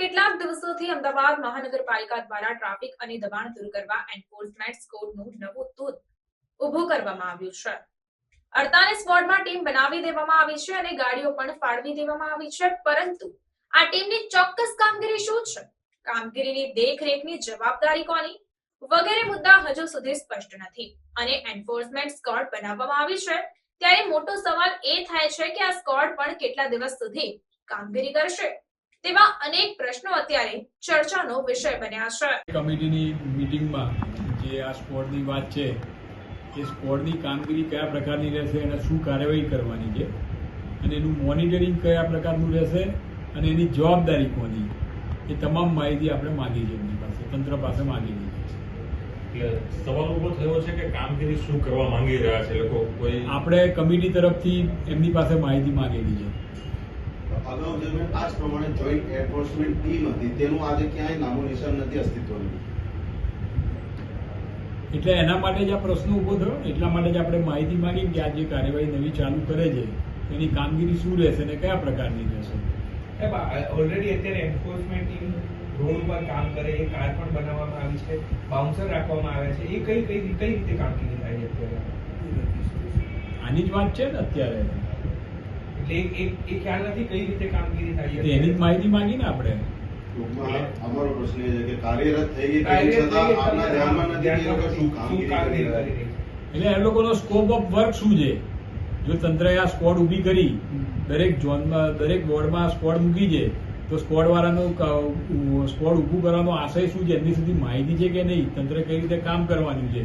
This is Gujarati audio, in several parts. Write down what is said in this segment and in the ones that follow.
કેટલાક દિવસોથી અમદાવાદ મહાનગરપાલિકા દ્વારા ટ્રાફિક અને દબાણ દૂર કરવા એન્ફોર્સમેન્ટ સ્કોડનું નવું તૂત ઉભું કરવામાં આવ્યું છે. અડતાલીસ વોર્ડમાં ટીમ બનાવી દેવામાં આવી છે અને ગાડીઓ પણ ફાળવી દેવામાં આવી છે, પરંતુ આ ટીમની ચોક્કસ કામગીરી શું છે? કામગીરીની દેખરેખની જવાબદારી કોની? વગેરે મુદ્દા હજુ સુધી સ્પષ્ટ નથી અને એન્ફોર્સમેન્ટ સ્કોડ બનાવવામાં આવી છે ત્યારે મોટો સવાલ એ થાય છે કે આ સ્કોડ પણ કેટલા દિવસ સુધી કામગીરી કરશે? તેવા અનેક પ્રશ્નો અત્યારે ચર્ચાનો વિષય બન્યા છે. કમિટીની મીટિંગમાં જે આ સ્પોર્ટની વાત છે એ સ્પોર્ટની કામગીરી કયા પ્રકારની રહેશે અને શું કાર્યવાહી કરવાની છે અને એનું મોનિટરિંગ કયા પ્રકારનું રહેશે અને એની જવાબદારી કોની એ તમામ માહિતી આપણે માંગી છે એમની પાસે તંત્ર પાસે માંગી છે. એટલે સવાલ ઊભો થયો છે કે કામગીરી શું કરવા માંગી રહ્યા છે લોકો? કોઈ આપણે કમિટી તરફથી એમની પાસે માહિતી માંગેલી છે. અગાઉ જે આ જ પ્રમાણે જોઈન્ટ એન્ફોર્સમેન્ટ ટીમ હતી. તેનું આજે ક્યાંય નામો નિશાન નથી અસ્તિત્વનું. એટલે એના માટે જ આ પ્રશ્ન ઊભો થયો ને? એટલા માટે જ આપણે માહિતી માંગી કે આ જે કાર્યવાહી નવી ચાલુ કરે છે એની કામગીરી શું રહેશે ને કયા પ્રકારની રહેશે? ઓલરેડી અત્યારે એન્ફોર્સમેન્ટ ટીમ રોડ પર કામ કરે એ કાર પણ બનાવવામાં આવી છે બાઉન્સર રાખવામાં આવ્યા છે એ કઈ કઈ કઈ રીતે કામગીરી થાય છે અત્યારે? આની જ વાત છે ને અત્યારે. એ- એ એ ખ્યાલ નથી કઈ રીતે કામગીરી થાય છે. એની માહિતી માંગી ને આપણે અમારો પ્રશ્ન એ છે કે કાર્યરત થઈ ગઈ છતાં આપના ધ્યાનમાં નથી કે શું કામગીરી કરી એટલે એ લોકોનો સ્કોપ ઓફ વર્ક શું છે? જો તંત્રએ આ સ્કોડ ઊભી કરી દરેક ઝોનમાં દરેક વોર્ડમાં સ્કોડ મૂકી છે તો સ્કોડ વાળાનો સ્કોડ ઊભું કરવાનો આશય શું છે? એમની સુધી માહિતી છે કે નહીં? તંત્ર કઈ રીતે કામ કરવાનું છે?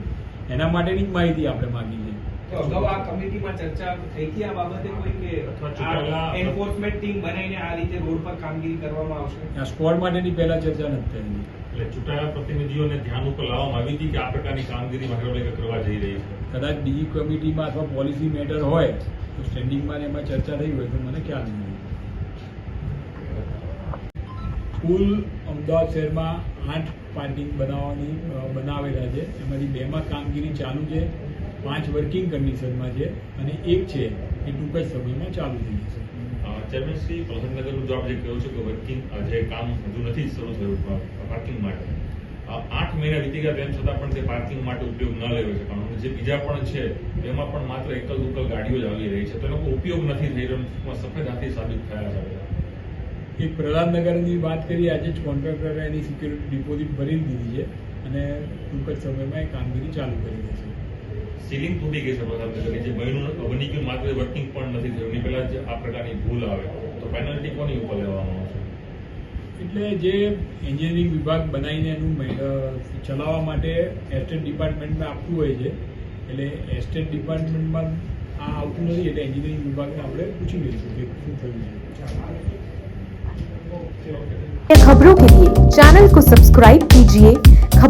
એના માટેની જ માહિતી આપણે માગી છે. તો અગાઉ આ કમિટીમાં ચર્ચા થઈ હતી આ બાબતે કોઈ કે એન્ફોર્સમેન્ટ ટીમ બનાવીને આ રીતે રોડ પર કામગીરી કરવામાં આવશે? સ્કોડ માટેની પહેલા ચર્ચા નથી થઈ એટલે ચૂંટાયેલા પ્રતિનિધિઓને ધ્યાન ઉપર લાવવામાં આવી હતી કે આ પ્રકારની કામગીરી મહાનગરપાલિકા કરવા જઈ રહી છે? કદાચ બીજી કમિટીમાં અથવા પોલિસી મેટર હોય તો સ્ટેન્ડિંગમાં ને એમાં ચર્ચા થઈ હોય તો મને ખ્યાલ નહીં કુલ અમદાવાદ શહેરમાં આઠ પાર્કિંગ બનાવવાની બનાવેલા છે. એમાંથી બેમાં કામગીરી ચાલુ છે. પાંચ વર્કિંગ કન્ડિશનમાં છે અને એક છે એ ટૂંક જ સમયમાં ચાલુ થઈ જશે. ચેરમેન શ્રી પ્રહલાદનગરનું જો આપ જે કહ્યું છે કે વર્કિંગ જે કામ હજુ નથી શરૂ થયું પાર્કિંગ માટે. આઠ મહિના વીતી ગયા તેમ છતાં પણ તે પાર્કિંગ માટે ઉપયોગ ન લેવો છે. કારણ જે બીજા પણ છે એમાં પણ માત્ર એકલ દુકલ ગાડીઓ જ આવી રહી છે. તો એનો ઉપયોગ નથી થઈ રહ્યો સફેદ હાથી સાબિત થયા છે. એક પ્રહલાદનગરની વાત કરીએ આજે જ કોન્ટ્રાક્ટરે એની સિક્યુરિટી ડિપોઝિટ ભરી દીધી છે અને ટૂંક જ સમયમાં એ કામગીરી ચાલુ કરી દેશે. સીલિંગ તૂટી ગઈ છે પ્રહલાદનગરની જે બન્યું બની ગયું માત્ર વર્કિંગ પણ નથી થયું એની પહેલા જ આ પ્રકારની ભૂલ આવે તો પેનલ્ટી કોની ઉપર લેવામાં આવશે એટલે જે એન્જિનિયરિંગ વિભાગ બનાવીને એનું મેં- અ, ચલાવવા માટે એસ્ટેટ ડિપાર્ટમેન્ટમાં આપતું હોય છે એટલે એસ્ટેટ ડિપાર્ટમેન્ટમાં આ આવતું નથી એટલે એન્જિનિયરિંગ વિભાગને આપણે પૂછી લઈશું કે શું થયું છે खबरों के लिए चैनल को सब्सक्राइब कीजिए